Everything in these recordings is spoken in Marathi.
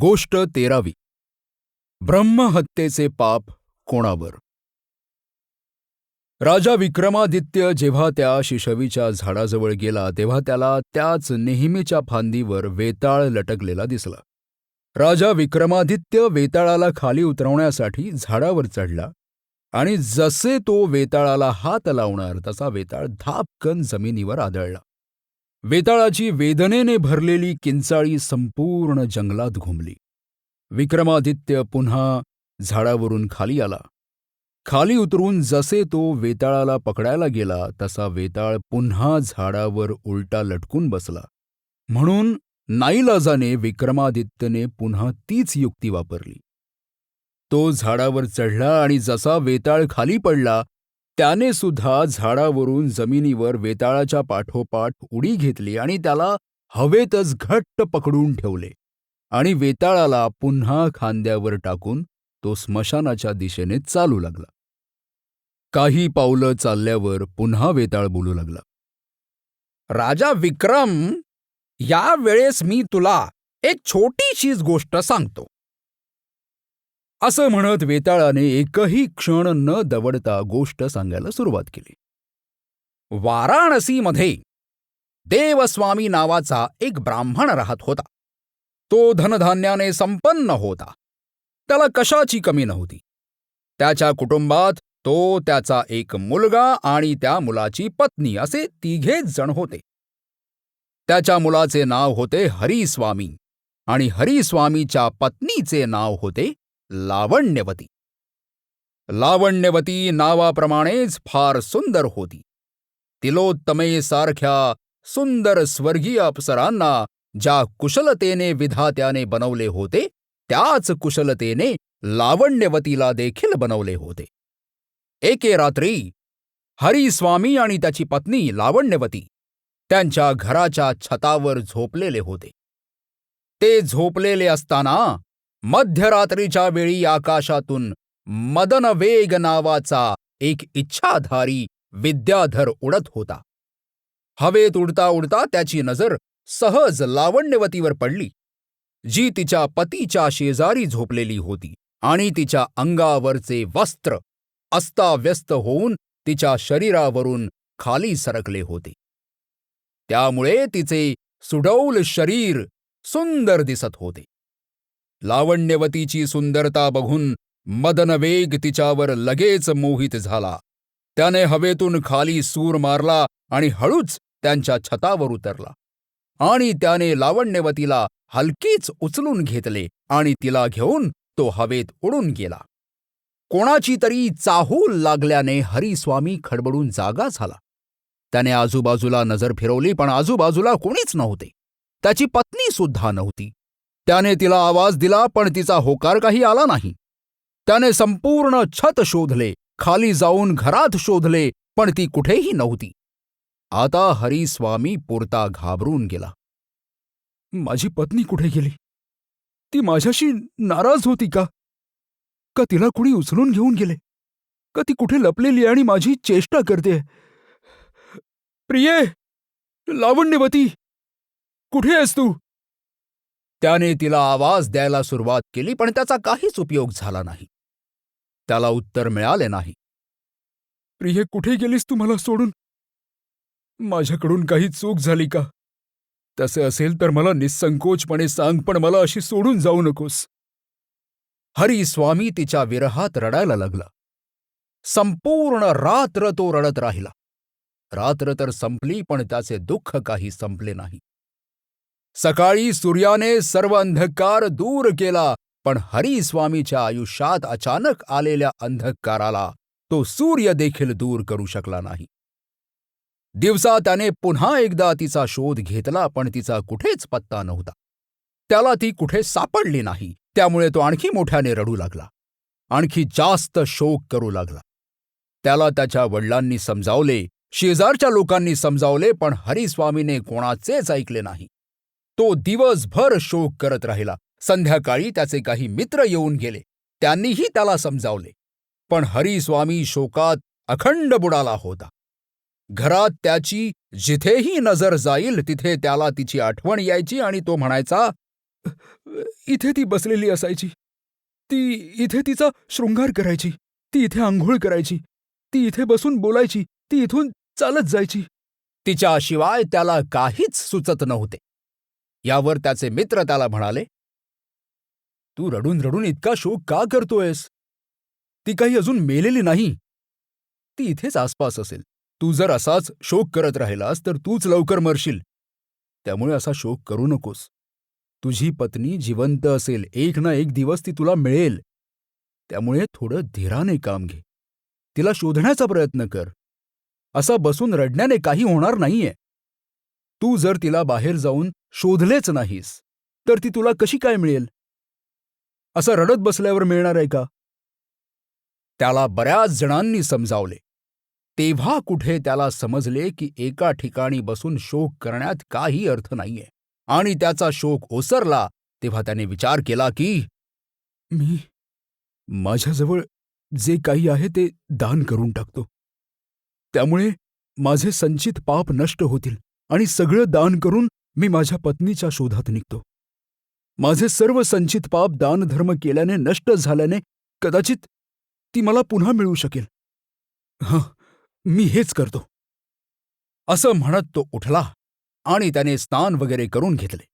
गोष्ट तेरावी. ब्रह्महत्येचे पाप कोणावर? राजा विक्रमादित्य जेव्हा त्या शिशवीच्या झाडाजवळ गेला तेव्हा त्याला त्याच नेहमीच्या फांदीवर वेताळ लटकलेला दिसला. राजा विक्रमादित्य वेताळाला खाली उतरवण्यासाठी झाडावर चढला आणि जसे तो वेताळाला हात लावणार तसा वेताळ धापकन जमिनीवर आदळला. वेताळाची वेदनेने भरलेली किंचाळी संपूर्ण जंगलात घुमली. विक्रमादित्य पुन्हा झाडावरून खाली आला. खाली उतरून जसे तो वेताळाला पकडायला गेला तसा वेताळ पुन्हा झाडावर उलटा लटकून बसला. म्हणून नाईलाजाने विक्रमादित्यने पुन्हा तीच युक्ती वापरली. तो झाडावर चढला आणि जसा वेताळ खाली पडला त्याने सुद्धा झाडावरून जमिनीवर वेताळाच्या पाठोपाठ उडी घेतली आणि त्याला हवेतच घट्ट पकडून ठेवले. आणि वेताळाला पुन्हा खांद्यावर टाकून तो स्मशानाच्या दिशेने चालू लागला. काही पावलं चालल्यावर पुन्हा वेताळ बोलू लागला. राजा विक्रम या वेळेस मी तुला एक छोटीशीच गोष्ट सांगतो. असं म्हणत वेताळाने एकही क्षण न दवडता गोष्ट सांगायला सुरुवात केली. वाराणसीमध्ये देवस्वामी नावाचा एक ब्राह्मण राहत होता. तो धनधान्याने संपन्न होता. त्याला कशाची कमी नव्हती. त्याच्या कुटुंबात तो त्याचा एक मुलगा आणि त्या मुलाची पत्नी असे तिघेच जण होते. त्याच्या मुलाचे नाव होते हरिस्वामी आणि हरिस्वामीच्या पत्नीचे नाव होते लावण्यवती. लावण्यवती नावाप्रमाणेच फार सुंदर होती. तिलोत्तमेसारख्या सुंदर स्वर्गीय अप्सरांना ज्या कुशलतेने विधात्याने बनवले होते त्याच कुशलतेने लावण्यवतीला देखील बनवले होते. एके रात्री हरिस्वामी आणि त्याची पत्नी लावण्यवती त्यांच्या घराच्या छतावर झोपलेले होते. ते झोपलेले असताना मध्यरात्रीच्या वेळी आकाशातून मदनवेग नावाचा एक इच्छाधारी विद्याधर उडत होता. हवेत उडता उडता त्याची नजर सहज लावण्यवतीवर पडली. जी तिच्या पतीच्या शेजारी झोपलेली होती आणि तिच्या अंगावरचे वस्त्र अस्ताव्यस्त होऊन तिच्या शरीरावरून खाली सरकले होते. त्यामुळे तिचे सुडौल शरीर सुंदर दिसत होते. लावण्यवतीची सुंदरता बघून मदनवेग तिच्यावर लगेच मोहित झाला. त्याने हवेतून खाली सूर मारला आणि हळूच त्यांच्या छतावर उतरला. आणि त्याने लावण्यवतीला हलकीच उचलून घेतले आणि तिला घेऊन तो हवेत उडून गेला. कोणाची तरी चाहूल लागल्याने हरिस्वामी खडबडून जागा झाला. त्याने आजूबाजूला नजर फिरवली पण आजूबाजूला कोणीच नव्हते. त्याची पत्नी सुद्धा नव्हती. त्याने तिला आवाज दिला पण तिचा होकार काही आला नाही. त्याने संपूर्ण छत शोधले खाली जाऊन घरात शोधले पण ती कुठेही नव्हती. आता हरिस्वामी पुरता घाबरून गेला. माझी पत्नी कुठे गेली? ती माझ्याशी नाराज होती का? का तिला कुणी उचलून घेऊन गेले? का ती कुठे लपलेली आणि माझी चेष्टा करते? प्रिये लावण्यवती कुठे आहेस तू? त्याने तिला आवाज द्यायला सुरुवात केली पण त्याचा काहीच उपयोग झाला नाही. त्याला उत्तर मिळाले नाही. प्रिये कुठे गेलीस तू मला सोडून? माझ्याकडून काही चूक झाली का? तसे असेल तर मला निसंकोचपणे सांग पण मला अशी सोडून जाऊ नकोस. हरिस्वामी तिच्या विरहात रडायला लागला. संपूर्ण रात्र तो रडत राहिला. रात्र तर संपली पण त्याचे दुःख काही संपले नाही. सकाळी सूर्याने सर्व अंधकार दूर केला पण हरिस्वामीच्या आयुष्यात अचानक आलेल्या अंधकाराला तो सूर्य देखील दूर करू शकला नाही. दिवसा त्याने पुन्हा एकदा तिचा शोध घेतला पण तिचा कुठेच पत्ता नव्हता. त्याला ती कुठे सापडली नाही त्यामुळे तो आणखी मोठ्याने रडू लागला. आणखी जास्त शोक करू लागला. त्याला त्याच्या वडिलांनी समजावले शेजारच्या लोकांनी समजावले पण हरिस्वामीने कोणाचेच ऐकले नाही. तो दिवसभर शोक करत राहिला. संध्याकाळी त्याचे काही मित्र येऊन गेले. त्यांनीही त्याला समजावले. पण हरिस्वामी शोकात अखंड बुडाला होता. घरात त्याची जिथेही नजर जाईल तिथे त्याला तिची आठवण यायची आणि तो म्हणायचा इथे ती बसलेली असायची. ती इथे तिचा शृंगार करायची. ती इथे आंघोळ करायची. ती इथे बसून बोलायची. ती इथून चालत जायची. तिच्याशिवाय त्याला काहीच सुचत नव्हते. यावर त्याचे मित्र त्याला म्हणाले तू रडून रडून इतका शोक का करतोयस? ती काही अजून मेलेली नाही. ती इथेच आसपास असेल. तू जर असाच शोक करत राहिलास तर तूच लवकर मरशील. त्यामुळे असा शोक करू नकोस. तुझी पत्नी जिवंत असेल. एक ना एक दिवस ती तुला मिळेल. त्यामुळे थोडं धीराने काम घे. तिला शोधण्याचा प्रयत्न कर. असा बसून रडण्याने काही होणार नाहीये. तू जर तिला बाहेर जाऊन शोधलेच नाहीस. तर ती तुला कशी काय मिळेल? असं रडत बसल्यावर मिळणार आहे का? त्याला बऱ्याच जणांनी समजावले. तेव्हा कुठे त्याला समजले की एका ठिकाणी बसून शोक करण्यात काही अर्थ नाहीये. आणि त्याचा शोक ओसरला तेव्हा त्याने विचार केला की मी माझ्याजवळ जे काही आहे ते दान करून टाकतो. त्यामुळे माझे संचित पाप नष्ट होतील आणि सगळं दान करून मी माझ्या पत्नीच्या शोधात निघतो. माझे सर्व संचित पाप दानधर्म केल्याने नष्ट झाल्याने कदाचित ती मला पुन्हा मिळू शकेल. हं मी हेच करतो. असं म्हणत तो उठला आणि त्याने स्नान वगैरे करून घेतले.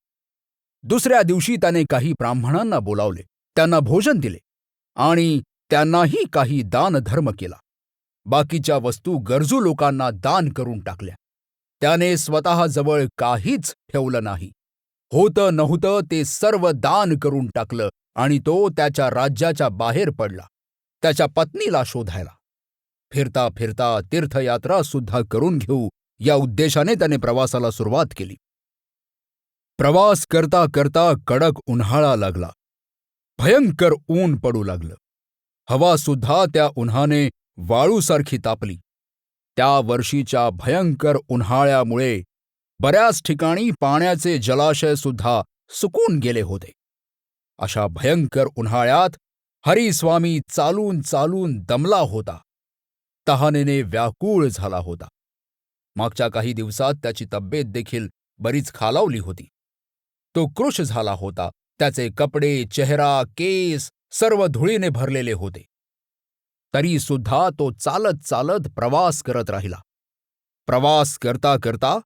दुसऱ्या दिवशी त्याने काही ब्राह्मणांना बोलावले. त्यांना भोजन दिले आणि त्यांनाही काही दानधर्म केला. बाकीच्या वस्तू गरजू लोकांना दान करून टाकल्या. त्याने स्वतःजवळ काहीच ठेवलं नाही. होतं नव्हतं ते सर्व दान करून टाकलं आणि तो त्याच्या राज्याच्या बाहेर पडला त्याच्या पत्नीला शोधायला. फिरता फिरता तीर्थयात्रा सुद्धा करून घेऊ या उद्देशाने त्याने प्रवासाला सुरुवात केली. प्रवास करता करता कडक उन्हाळा लागला. भयंकर ऊन पडू लागलं. हवा सुद्धा त्या उन्हाने वाळूसारखी तापली. त्या वर्षीच्या भयंकर उन्हाळ्यामुळे बऱ्याच ठिकाणी पाण्याचे जलाशय सुद्धा सुकून गेले होते. अशा भयंकर उन्हाळ्यात हरिस्वामी चालून चालून दमला होता. तहानेने व्याकुळ झाला होता. मागच्या काही दिवसात त्याची तब्येत देखील बरीच खालावली होती. तो कृश झाला होता. त्याचे कपडे चेहरा केस सर्व धुळीने भरलेले होते. तरीसुद्धा तो चालत चालत प्रवास करत राहिला. प्रवास करता करता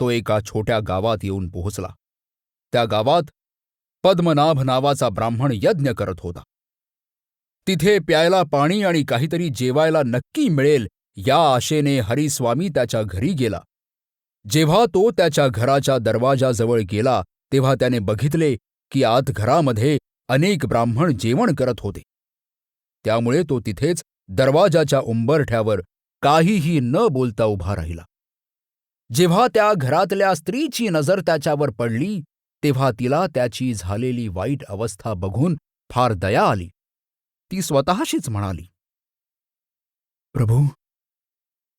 तो एका छोट्या गावात येऊन पोहोचला. त्या गावात पद्मनाभ नावाचा ब्राह्मण यज्ञ करत होता. तिथे प्यायला पाणी आणि काहीतरी जेवायला नक्की मिळेल या आशेने हरिस्वामी त्याच्या घरी गेला. जेव्हा तो त्याच्या घराच्या दरवाजाजवळ गेला तेव्हा त्याने बघितले की आत घरामध्ये अनेक ब्राह्मण जेवण करत होते. त्यामुळे तो तिथेच दरवाजाच्या उंबरठ्यावर काहीही न बोलता उभा राहिला. जेव्हा त्या घरातल्या स्त्रीची नजर त्याच्यावर पडली तेव्हा तिला त्याची झालेली वाईट अवस्था बघून फार दया आली. ती स्वतःशीच म्हणाली प्रभू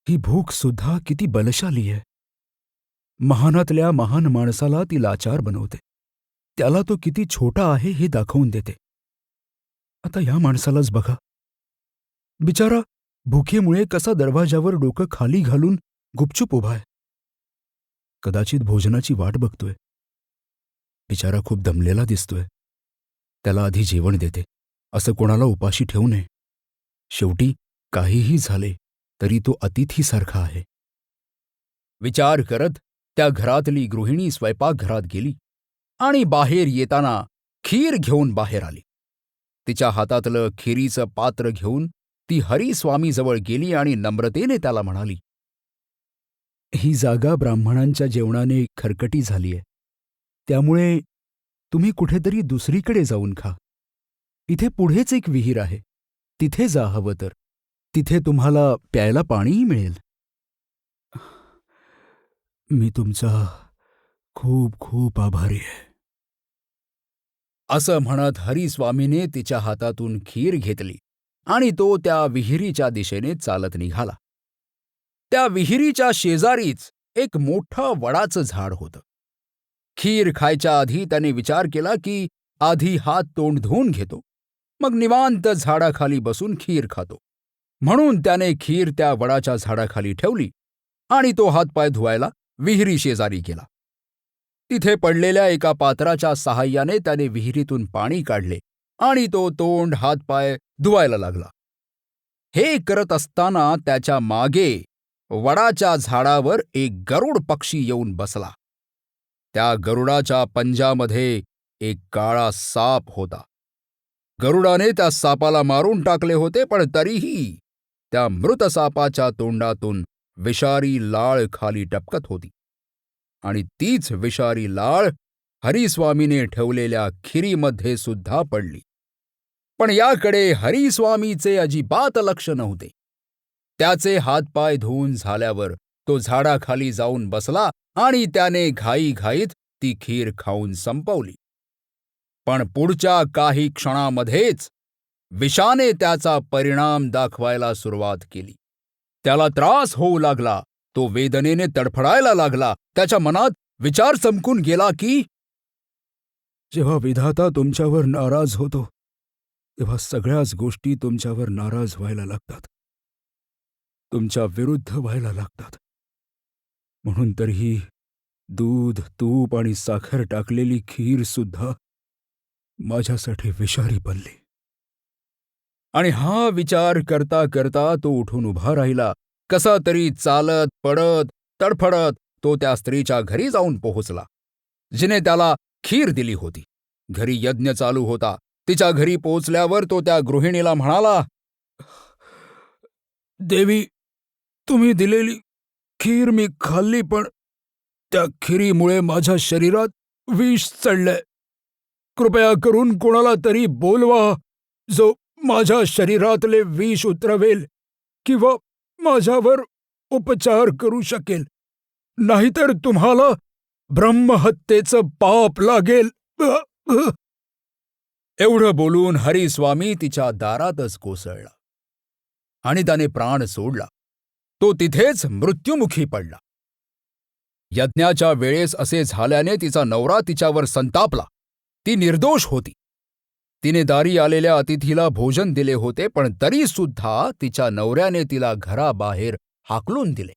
ही भूक सुद्धा किती बलशाली आहे. महानातल्या महान माणसाला ती लाचार बनवते. त्याला तो किती छोटा आहे हे दाखवून देते. आता या माणसालाच बघा. बिचारा भुकेमुळे कसा दरवाजावर डोकं खाली घालून गुपचूप उभाय कदाचित भोजनाची वाट बघतोय. बिचारा खूप दमलेला दिसतोय. त्याला आधी जेवण देते. असं कोणाला उपाशी ठेवू नये. शेवटी काहीही झाले तरी तो अतिथीसारखा आहे. विचार करत त्या घरातली गृहिणी स्वयंपाकघरात गेली आणि बाहेर येताना खीर घेऊन बाहेर आली. तिच्या हातातलं खिरीचं पात्र घेऊन ती हरिस्वामीजवळ गेली आणि नम्रतेने त्याला म्हणाली ही जागा ब्राह्मणांच्या जेवणाने खरकटी झालीय. त्यामुळे तुम्ही कुठेतरी दुसरीकडे जाऊन खा. इथे पुढेच एक विहीर आहे. तिथे जा हवं तर. तिथे तुम्हाला प्यायला पाणीही मिळेल. मी तुमचा खूप खूप आभारी आहे. असं म्हणत हरिस्वामीने तिच्या हातातून खीर घेतली आणि तो त्या विहिरीच्या दिशेने चालत निघाला. त्या विहिरीच्या शेजारीच एक मोठं वडाचं झाड होतं. खीर खायच्या आधी त्याने विचार केला की आधी हात तोंड धुवून घेतो मग निवांत झाडाखाली बसून खीर खातो. म्हणून त्याने खीर त्या वडाच्या झाडाखाली ठेवली आणि तो हातपाय धुवायला विहिरी शेजारी गेला. तिथे पडलेल्या एका पात्राच्या सहाय्याने त्याने विहिरीतून पाणी काढले आणि तो तोंड हातपाय धुवायला लागला. हे करत असताना त्याच्यामागे वडाच्या झाडावर एक गरुड पक्षी येऊन बसला. त्या गरुडाच्या पंजामध्ये एक काळा साप होता. गरुडाने त्या सापाला मारून टाकले होते पण तरीही त्या मृत सापाच्या तोंडातून विषारी लाळ खाली टपकत होती. आणि तीच विषारी लाळ हरिस्वामीने ठेवलेल्या खिरीमध्ये सुद्धा पडली. पण याकडे हरिस्वामीचे अजिबात लक्ष नव्हते. त्याचे हातपाय धुवून झाल्यावर तो झाडाखाली जाऊन बसला आणि त्याने घाईघाईत ती खीर खाऊन संपवली. पण पुढच्या काही क्षणामध्येच विषाने त्याचा परिणाम दाखवायला सुरुवात केली. त्याला त्रास होऊ लागला तो वेदनेने तडफडायला लागला. त्याच्या मनात विचार चमकून गेला की जेव्हा विधाता तुमच्यावर नाराज होतो तेव्हा सगळ्याच गोष्टी तुमच्यावर नाराज व्हायला लागतात. तुमच्या विरुद्ध व्हायला लागतात. म्हणून तरीही दूध तूप आणि साखर टाकलेली खीर सुद्धा माझ्यासाठी विषारी बनली. आणि हा विचार करता करता तो उठून उभा राहिला. कसा तरी चालत पडत तडफडत तो त्या स्त्रीच्या घरी जाऊन पोहोचला जिने त्याला खीर दिली होती. घरी यज्ञ चालू होता. तिच्या घरी पोचल्यावर तो त्या गृहिणीला म्हणाला देवी तुम्ही दिलेली खीर मी खाल्ली पण त्या खिरीमुळे माझ्या शरीरात विष चढलंय. कृपया करून कोणाला तरी बोलवा जो माझ्या शरीरातले विष उतरवेल किंवा माझ्यावर उपचार करू शकेल. नाहीतर तुम्हाला ब्रह्महत्येचं पाप लागेल. एवढं बोलून हरिस्वामी तिच्या दारातच कोसळला. आणि त्याने प्राण सोडला. तो तिथेच मृत्युमुखी पडला. यज्ञाच्या वेळेस असे झाल्याने तिचा नवरा तिच्यावर संतापला. ती निर्दोष होती. तिने दारी आलेल्या अतिथीला भोजन दिले होते पण तरी सुद्धा तिच्या नवऱ्याने तिला घराबाहेर हाकलून दिले.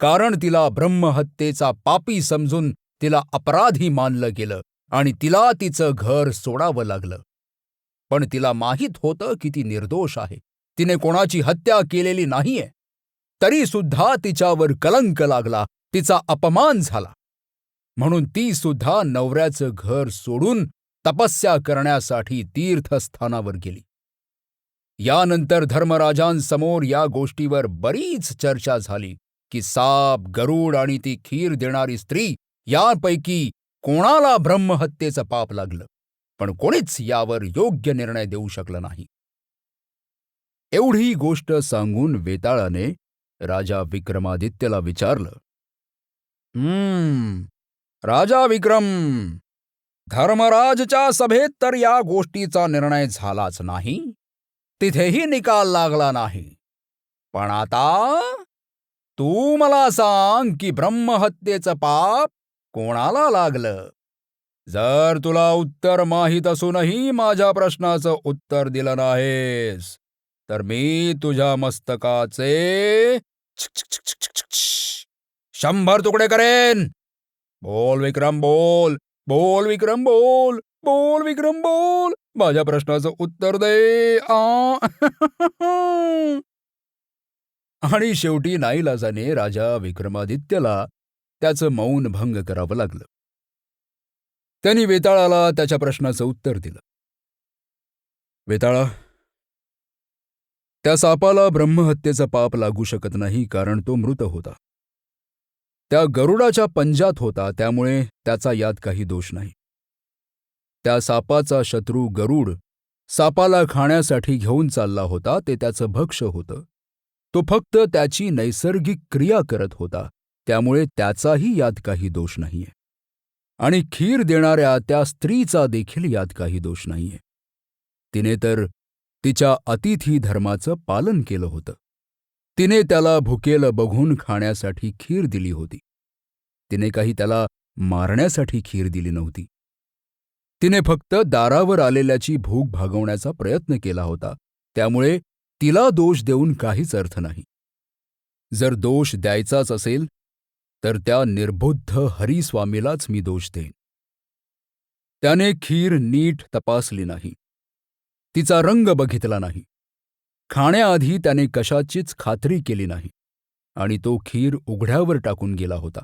कारण तिला ब्रह्महत्येचा पापी समजून तिला अपराधी मानलं गेलं आणि तिला तिचं घर सोडावं लागलं. पण तिला माहीत होतं की ती निर्दोष आहे. तिने कोणाची हत्या केलेली नाहीये. तरी सुद्धा तिच्यावर कलंक लागला तिचा अपमान झाला. म्हणून ती सुद्धा नवऱ्याचं घर सोडून तपस्या करण्यासाठी तीर्थस्थानावर गेली. यानंतर धर्मराजांसमोर या गोष्टीवर बरीच चर्चा झाली की साप गरुड आणि ती खीर देणारी स्त्री यापैकी कोणाला ब्रह्महत्येचं पाप लागलं पण कोणीच यावर योग्य निर्णय देऊ शकलं नाही. एवढी गोष्ट सांगून वेताळाने राजा विक्रमादित्यला विचारलं हम्म राजा विक्रम धर्मराजच्या सभेत तर या गोष्टीचा निर्णय झालाच नाही. तिथेही निकाल लागला नाही. पण आता तू मला सांग की ब्रह्महत्येचं पाप कोणाला लागलं? जर तुला उत्तर माहीत असूनही माझ्या प्रश्नाचं उत्तर दिलं नाहीस तर मी तुझ्या मस्तकाचे शंभर तुकडे करेन. बोल विक्रम बोल. बोल विक्रम बोल बोल विक्रम बोल. माझ्या प्रश्नाचं उत्तर दे. आ. आणि शेवटी नाईलाजाने राजा विक्रमादित्यला त्याचं मौन भंग करावं लागलं. त्यांनी वेताळाला त्याच्या प्रश्नाचं उत्तर दिलं. वेताळा त्या सापाला ब्रह्महत्येचं पाप लागू शकत नाही कारण तो मृत होता. त्या गरुडाच्या पंजात होता त्यामुळे त्याचा यात काही दोष नाही. त्या सापाचा शत्रू गरुड सापाला खाण्यासाठी घेऊन चालला होता ते त्याचं भक्ष होतं. तो फक्त त्याची नैसर्गिक क्रिया करत होता त्यामुळे त्याचाही यात काही दोष नाहीये. आणि खीर देणाऱ्या त्या स्त्रीचा देखील यात काही दोष नाहीये. तिने तर तिच्या अतिथी धर्माचं पालन केलं होतं. तिने त्याला भुकेलं बघून खाण्यासाठी खीर दिली होती. तिने काही त्याला मारण्यासाठी खीर दिली नव्हती. तिने फक्त दारावर आलेल्याची भूक भागवण्याचा प्रयत्न केला होता त्यामुळे तिला दोष देऊन काहीच अर्थ नाही. जर दोष द्यायचाच असेल तर त्या निर्बुद्ध हरिस्वामीलाच मी दोष देईन. त्याने खीर नीट तपासली नाही. तिचा रंग बघितला नाही. खाण्याआधी त्याने कशाचीच खात्री केली नाही आणि तो खीर उघड्यावर टाकून गेला होता.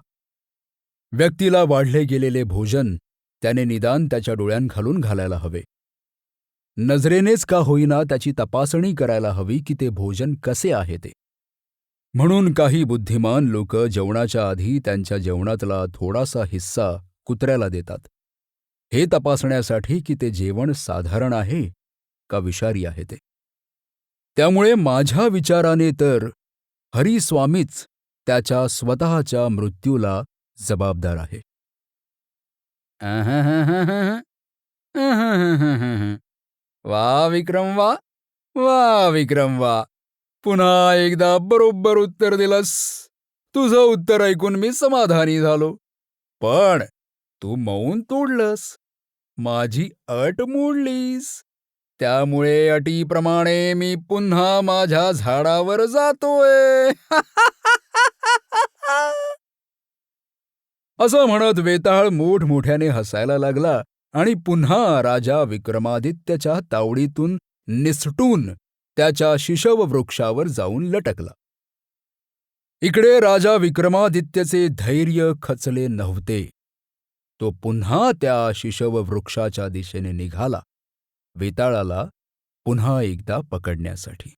व्यक्तीला वाढले गेलेले भोजन त्याने निदान त्याच्या डोळ्यांखालून घालायला हवे. नजरेनेच का होईना त्याची तपासणी करायला हवी की ते भोजन कसे आहे ते. म्हणून काही बुद्धिमान लोक जेवणाच्या आधी त्यांच्या जेवणातला थोडासा हिस्सा कुत्र्याला देतात. हे तपासण्यासाठी की ते जेवण साधारण आहे का विषारी आहे ते. त्यामुळे माझ्या विचाराने तर हरिस्वामीच त्याच्या स्वतःच्या मृत्यूला जबाबदार आहे. वा विक्रम वा वा विक्रम वा. पुन्हा एकदा बरोबर उत्तर दिलंस. तुझं उत्तर ऐकून मी समाधानी झालो. पण तू मौन तोडलंस. माझी अट मोडलीस. त्यामुळे अटीप्रमाणे मी पुन्हा माझ्या झाडावर जातोय. असं म्हणत वेताळ मोठमोठ्याने हसायला लागला आणि पुन्हा राजा विक्रमादित्यच्या तावडीतून निसटून त्याच्या शिशव वृक्षावर जाऊन लटकला. इकडे राजा विक्रमादित्यचे धैर्य खचले नव्हते. तो पुन्हा त्या शिशव वृक्षाच्या दिशेने निघाला. वेताळाला पुन्हा एकदा पकडण्यासाठी.